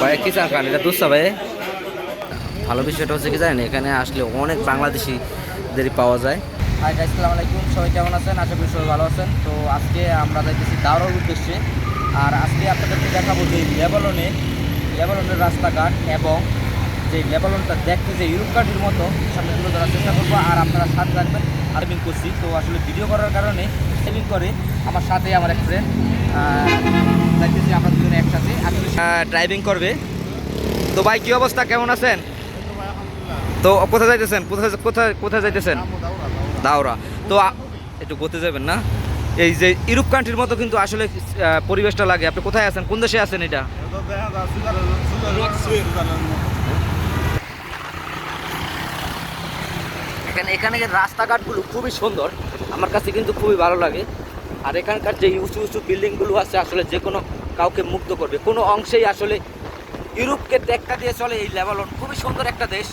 ভাই কিষান খান? এটা দুসা ভাই। ভালো বিষয়টা হচ্ছে কি জানেন, এখানে আসলে অনেক বাংলাদেশিদেরই পাওয়া যায়। হাই আসসালামু আলাইকুম। সবাই কেমন আছেন? আশা করি সবাই ভালো আছেন। তো আজকে আমরা যাইতেছি দাওরার উদ্দেশ্যে। আর আজকে আপনাদেরকে দেখাবো যে লেবালনে লেবালনের রাস্তাঘাট এবং যে লেবালনটা দেখতে যে ইউরোপ কান্ট্রির মতো, সামনে তুলে ধরার চেষ্টা করব। আর আপনারা সাথে থাকবেন ড্রাইভিং করছি তো আসলে ভিডিও করার কারণে ড্রাইভিং করে আমার সাথে আমার এক ফ্রেন্ড যাইতেছি আমরা দুজনে একসাথে ড্রাইভিং করবে। তো ভাই কি অবস্থা? কেমন আছেন? তো কোথায় যাইতেছেন? কোথায় কোথায় কোথায় যাইতেছেন? দাওরা তো একটু গতে যাবেন না? এই যে ইউরোপ কান্ট্রির মতো কিন্তু আসলে পরিবেশটা লাগে। আপনি কোথায় আছেন? কোন দেশে আছেন এটা? এখানে এখানে রাস্তাঘাটগুলো খুবই সুন্দর। আমার কাছে কিন্তু খুবই ভালো লাগে। আর এখানকার যে উঁচু উঁচু বিল্ডিংগুলো আছে আসলে যে কোনো কাউকে মুগ্ধ করবে। কোনো অংশেই আসলে ইউরোপকে টেক্কা দিয়ে চলে এই লেবালন খুবই সুন্দর একটা দেশ।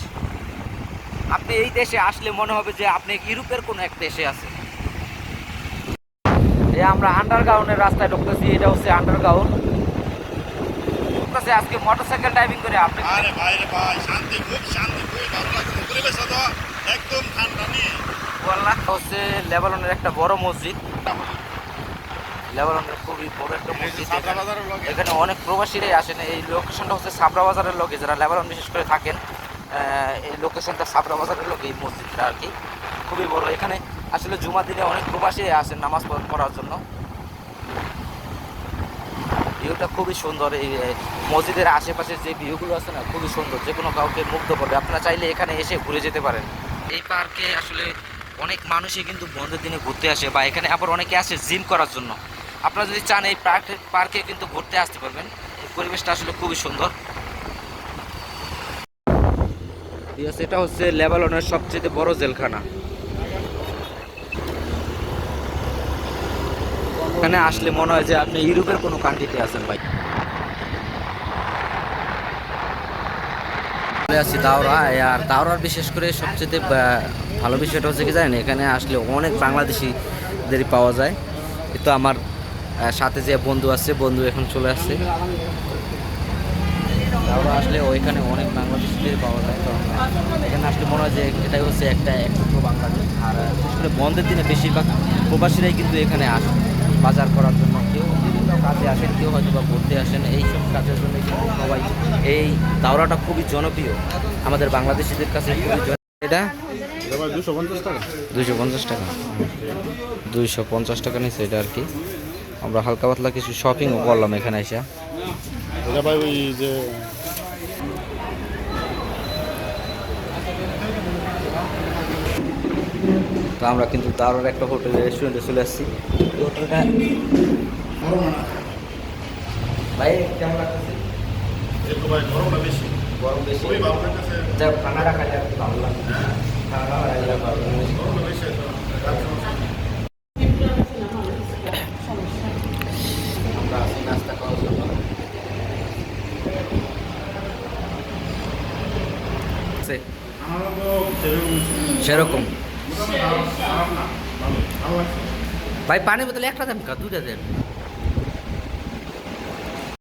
আপনি এই দেশে আসলে মনে হবে যে আপনি ইউরোপের কোনো এক দেশে আছে এই আমরা আন্ডারগ্রাউন্ডের রাস্তায় ঢুকতেছি এটা হচ্ছে আন্ডারগ্রাউন্ড। ঢুকতেছে আজকে মোটরসাইকেল ড্রাইভিং করে আপনি আরে ভাই রে ভাই শান্তি খুব শান্তি খুবই ভালো লাগছে। পরিবেশ তো একদম ঠান্ডা নিয়ে ওয়াল্লাহ হচ্ছে লেবাননের একটা বড় মসজিদ। লেবাননের খুবই বড় একটা মসজিদ এখানে- অনেক প্রবাসীরাই আসেন। এই লোকেশনটা হচ্ছে সাবরা বাজারের লোকে যারা লেবানন বিশেষ করে থাকেন এই লোকেশনটা সাবরা বাজারের লোক এই মসজিদটা আর কি। খুবই বড়। এখানে আসলে জুমা দিনে অনেক প্রবাসী আসেন নামাজ পড়- পড়ার জন্য। ভিউটা খুবই সুন্দর। এই মসজিদের আশেপাশে যে ভিউগুলো আছে না খুবই সুন্দর। যে কোনো কাউকে মুগ্ধ করবে। আপনারা চাইলে এখানে এসে ঘুরে যেতে পারেন। এই পার্কে আসলে অনেক মানুষই কিন্তু বন্ধের দিনে ঘুরতে আসে বা এখানে আবার অনেকে আসে জিম করার জন্য। আপনারা যদি চান এই পার্ক পার্কে কিন্তু ঘুরতে আসতে পারবেন। পরিবেশটা আসলে খুবই সুন্দর। এটা হচ্ছে লেবাননের সবচেয়ে বড় জেলখানা। এখানে আসলে মনে হয় যে আপনি ইউরোপের কোনো কান্ট্রিতে আছেন ভাই। আসছি দাওরা আর দাওরার বিশেষ করে সবচেয়ে ভালো বিষয়টা হচ্ছে কি জানেন, এখানে আসলে অনেক বাংলাদেশিদেরই পাওয়া যায়। কিন্তু আমার সাথে যে বন্ধু আছে বন্ধু এখন চলে আসছে। দাওরা আসলে ওইখানে অনেক বাংলাদেশিদের পাওয়া যায় তো এখানে আসলে মনে হয় যে এটাই হচ্ছে একটা একটুকরো বাংলাদেশ। আর বিশেষ করে বন্ধের দিনে বেশিরভাগ প্রবাসীরাই কিন্তু এখানে আসে। বাজার করার জন্য কেউ বিভিন্ন কাজে আসেন কেউ হয়তো বা ঘুরতে আসেন। এইসব কাজের জন্য কিন্তু সবাই এই দাওরাটা খুবই জনপ্রিয়। আমাদের বাংলাদেশিদের কাছে খুবই এটা? দুশো পঞ্চাশ টাকা। দুইশো পঞ্চাশ টাকা। দুইশো পঞ্চাশ টাকা নিচ্ছে এটা আর কি। আমরা হালকা পাতলা কিছু শপিংও করলাম এখানে এসে। ভাই ওই যে তো আমরা কিন্তু দারুণ একটা হোটেলে রেস্টুরেন্টে চলে আসছি। এই হোটেলটা ভাই কেমন লাগতেছে? খাইলে ভালো খাইলে ভালো। গরমটা বেশি আছে। আমরা আসি নাস্তা খাওয়ার জন্য আছে, আমারও তো সেরকম। ভাই পানি বোতলে একটা দেন কা দুটা দেন